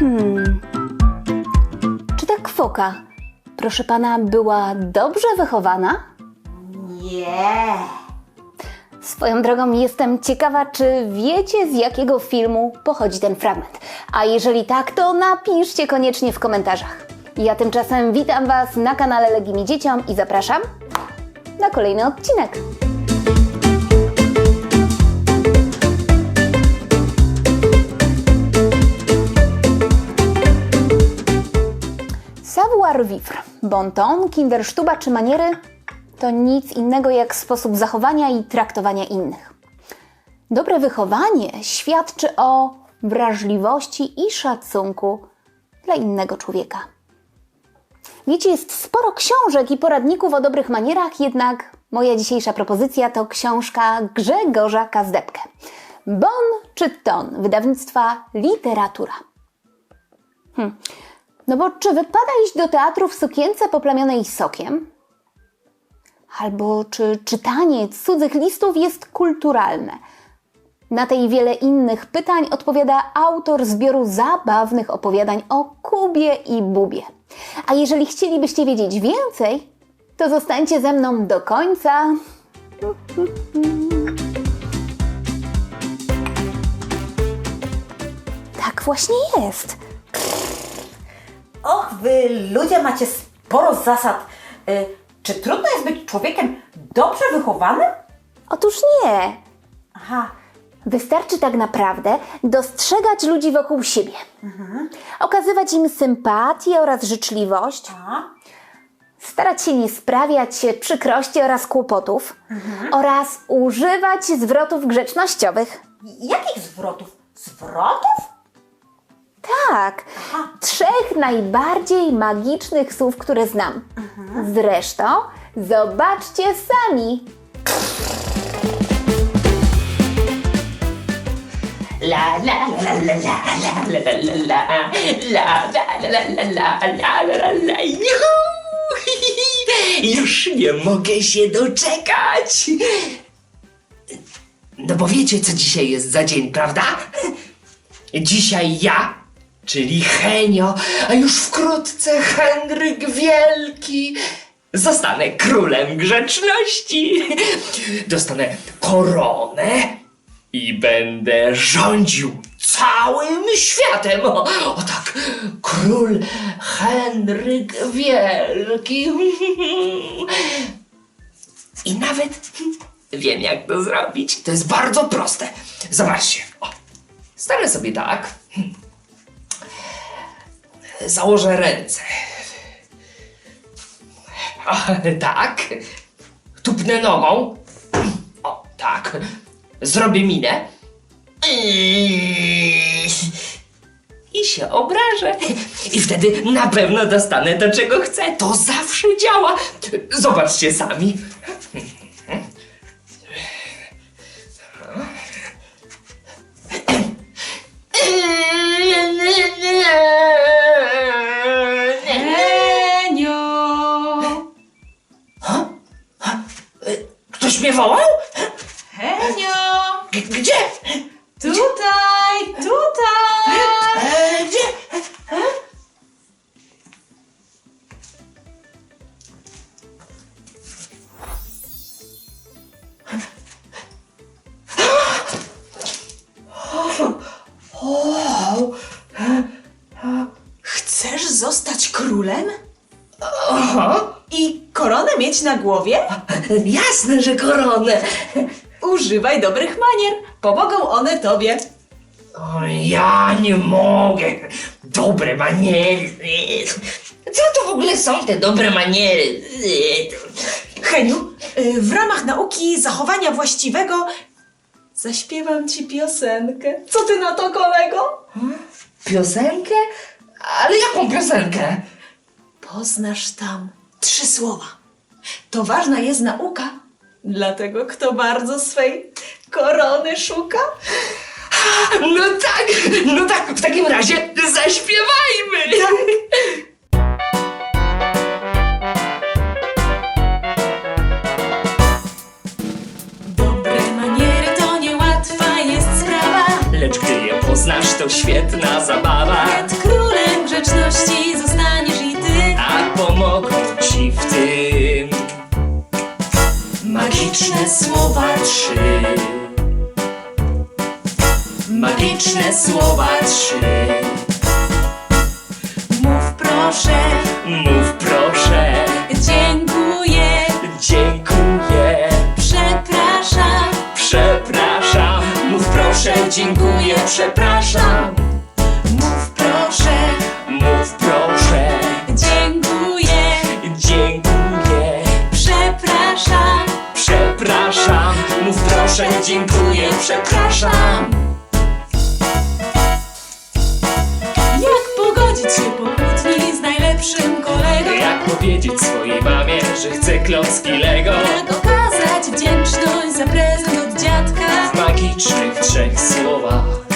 Hmm. Czy ta kwoka, proszę pana, była dobrze wychowana? Nie. Swoją drogą jestem ciekawa, czy wiecie z jakiego filmu pochodzi ten fragment. A jeżeli tak, to napiszcie koniecznie w komentarzach. Ja tymczasem witam Was na kanale Legimi Dzieciom i zapraszam na kolejny odcinek. Bon ton, kindersztuba czy maniery to nic innego jak sposób zachowania i traktowania innych. Dobre wychowanie świadczy o wrażliwości i szacunku dla innego człowieka. Wiecie, jest sporo książek i poradników o dobrych manierach, jednak moja dzisiejsza propozycja to książka Grzegorza Kazdepkę. Bon czy ton wydawnictwa Literatura. Hm. No bo czy wypada iść do teatru w sukience poplamionej sokiem? Albo czy czytanie cudzych listów jest kulturalne? Na te i wiele innych pytań odpowiada autor zbioru zabawnych opowiadań o Kubie i Bubie. A jeżeli chcielibyście wiedzieć więcej, to zostańcie ze mną do końca. Tak właśnie jest. Wy ludzie macie sporo zasad. Y, czy trudno jest być człowiekiem dobrze wychowanym? Otóż nie. Aha, Wystarczy tak naprawdę dostrzegać ludzi wokół siebie, okazywać im sympatię oraz życzliwość, a? starać się nie sprawiać przykrości oraz kłopotów oraz używać zwrotów grzecznościowych. Jakich zwrotów? Zwrotów? Tak, trzech najbardziej magicznych słów, które znam. Zresztą zobaczcie sami. La la la la la la la la la la la la la la! Już nie mogę się doczekać. No bo wiecie, co dzisiaj jest za dzień, prawda? Dzisiaj ja, czyli Henio, a już wkrótce Henryk Wielki, zostanę królem grzeczności. Dostanę koronę i będę rządził całym światem. O, o tak, król Henryk Wielki. I nawet wiem, jak to zrobić. To jest bardzo proste. Zobaczcie. O, stanę sobie tak. Założę ręce. O, tak. Tupnę nogą. O, tak. Zrobię minę. I się obrażę. I wtedy na pewno dostanę to, czego chcę. To zawsze działa. Zobaczcie sami. Mnie wołał? Henio! G- gdzie? Tutaj, tutaj! E, gdzie? Chcesz zostać królem? I koronę mieć na głowie? Jasne, że koronę. Używaj dobrych manier, pomogą one tobie. O, ja nie mogę. Dobre maniery. Co to w ogóle są te dobre maniery? Heniu, y, w ramach nauki zachowania właściwego zaśpiewam ci piosenkę. Co ty na to, kolego? Piosenkę? Ale jaką piosenkę? Poznasz tam trzy słowa. To ważna jest nauka dla tego, kto bardzo swej korony szuka. No tak, no tak, w takim razie zaśpiewajmy. Dobre maniery to niełatwa jest sprawa. Lecz gdy je poznasz, to świetna zabawa. Nawet król proszę, dziękuję, przepraszam. Mów proszę, Mów proszę, dziękuję, dziękuję, przepraszam. przepraszam. Mów proszę, dziękuję, przepraszam. Jak pogodzić się po kłótni z najlepszym kolegą? Jak powiedzieć swojej mamie, że chcę klocki Lego? Jak okazać wdzięczność za prezent od dziadka? Magicznych trzech słowach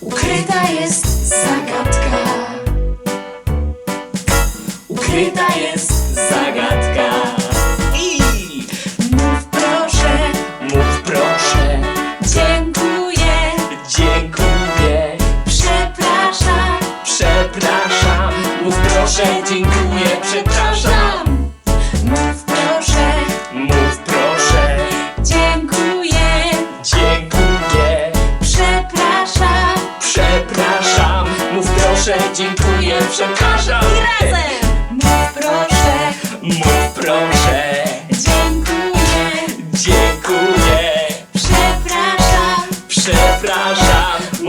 Ukryta jest zagadka. ukryta jest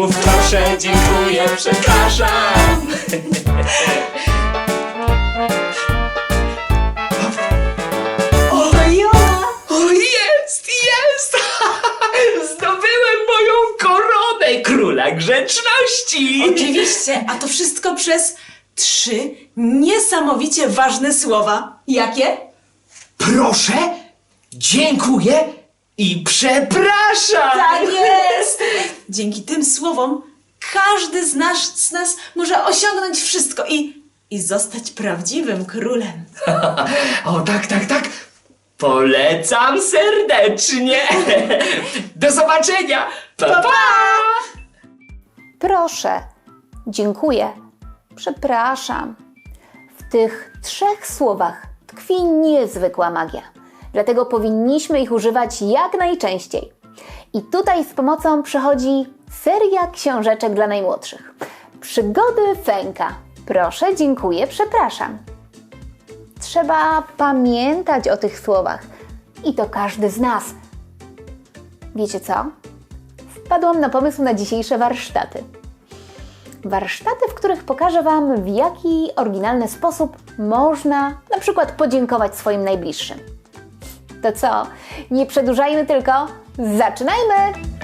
Mów proszę, dziękuję, przepraszam. Ojola! O, jest, jest! Zdobyłem moją koronę króla grzeczności! Oczywiście, a to wszystko przez trzy niesamowicie ważne słowa. Jakie? Proszę, dziękuję i przepraszam! Tak jest! Dzięki tym słowom każdy z nas, z nas może osiągnąć wszystko i, i zostać prawdziwym królem. O, tak, tak, tak. Polecam serdecznie. Do zobaczenia. Pa, pa! Proszę, dziękuję, przepraszam. W tych trzech słowach tkwi niezwykła magia. Dlatego powinniśmy ich używać jak najczęściej. I tutaj z pomocą przychodzi seria książeczek dla najmłodszych. Przygody Fęka. Proszę, dziękuję, przepraszam. Trzeba pamiętać o tych słowach. I to każdy z nas. Wiecie co? Wpadłam na pomysł na dzisiejsze warsztaty. Warsztaty, w których pokażę Wam, w jaki oryginalny sposób można na przykład podziękować swoim najbliższym. To co? Nie przedłużajmy tylko, zaczynajmy!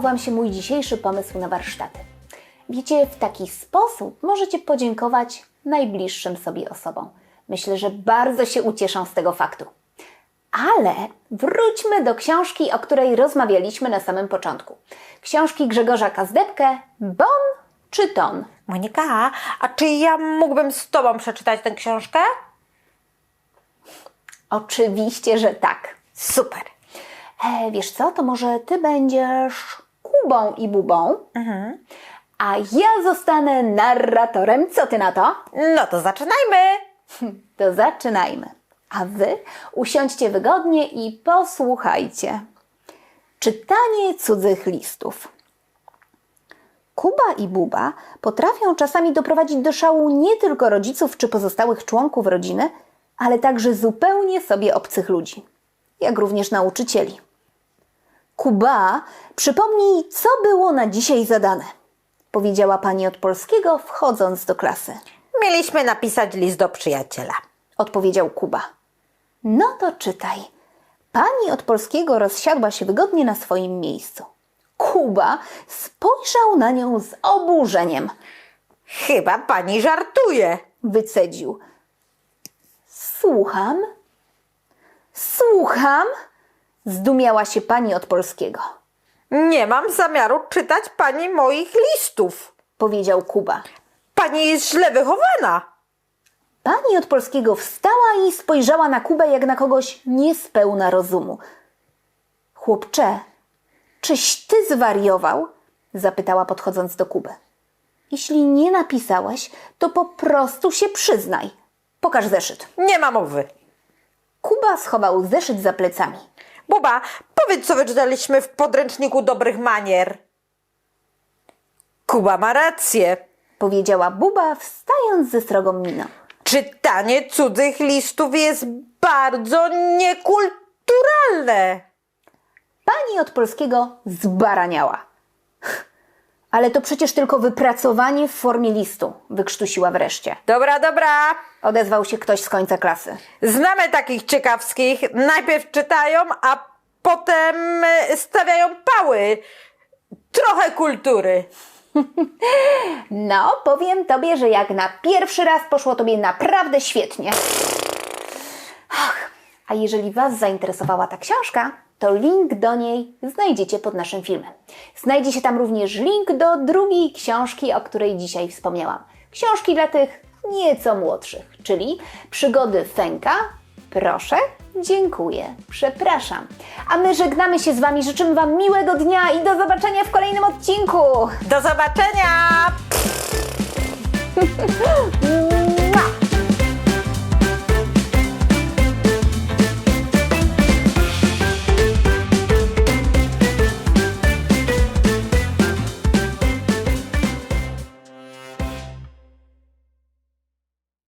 Spodobał Wam się mój dzisiejszy pomysł na warsztaty. Wiecie, w taki sposób możecie podziękować najbliższym sobie osobom. Myślę, że bardzo się ucieszą z tego faktu. Ale wróćmy do książki, o której rozmawialiśmy na samym początku. Książki Grzegorza Kazdepkę Bon czy Ton? Monika, a czy ja mógłbym z Tobą przeczytać tę książkę? Oczywiście, że tak. Super. E, wiesz co, to może ty będziesz Kubą i Bubą, a ja zostanę narratorem. Co ty na to? No to zaczynajmy. To zaczynajmy. A wy usiądźcie wygodnie i posłuchajcie. Czytanie cudzych listów. Kuba i Buba potrafią czasami doprowadzić do szału nie tylko rodziców czy pozostałych członków rodziny, ale także zupełnie sobie obcych ludzi, jak również nauczycieli. Kuba, przypomnij, co było na dzisiaj zadane, powiedziała pani od polskiego, wchodząc do klasy. Mieliśmy napisać list do przyjaciela. odpowiedział Kuba. No to czytaj. Pani od polskiego rozsiadła się wygodnie na swoim miejscu. Kuba spojrzał na nią z oburzeniem. Chyba pani żartuje. Wycedził. Słucham? Słucham? Zdumiała się pani od polskiego. Nie mam zamiaru czytać pani moich listów. Powiedział Kuba. Pani jest źle wychowana. Pani od polskiego wstała i spojrzała na Kubę jak na kogoś niespełna rozumu. Chłopcze, czyś ty zwariował? zapytała podchodząc do Kuby. Jeśli nie napisałeś, to po prostu się przyznaj. Pokaż zeszyt. Nie ma mowy. Kuba schował zeszyt za plecami. Buba, powiedz, co wyczytaliśmy w podręczniku dobrych manier. Kuba ma rację. Powiedziała Buba, wstając ze strogą miną. Czytanie cudzych listów jest bardzo niekulturalne. Pani od polskiego zbaraniała. Ale to przecież tylko wypracowanie w formie listu, wykrztusiła wreszcie. Dobra, dobra. Odezwał się ktoś z końca klasy. Znamy takich ciekawskich. Najpierw czytają, a potem e, stawiają pały. Trochę kultury. No, powiem tobie, że jak na pierwszy raz poszło tobie naprawdę świetnie. A jeżeli Was zainteresowała ta książka, to link do niej znajdziecie pod naszym filmem. Znajdzie się tam również link do drugiej książki, o której dzisiaj wspomniałam. Książki dla tych nieco młodszych, czyli Przygody Fęka, Proszę, dziękuję, przepraszam. A my żegnamy się z Wami, życzymy Wam miłego dnia i do zobaczenia w kolejnym odcinku. Do zobaczenia!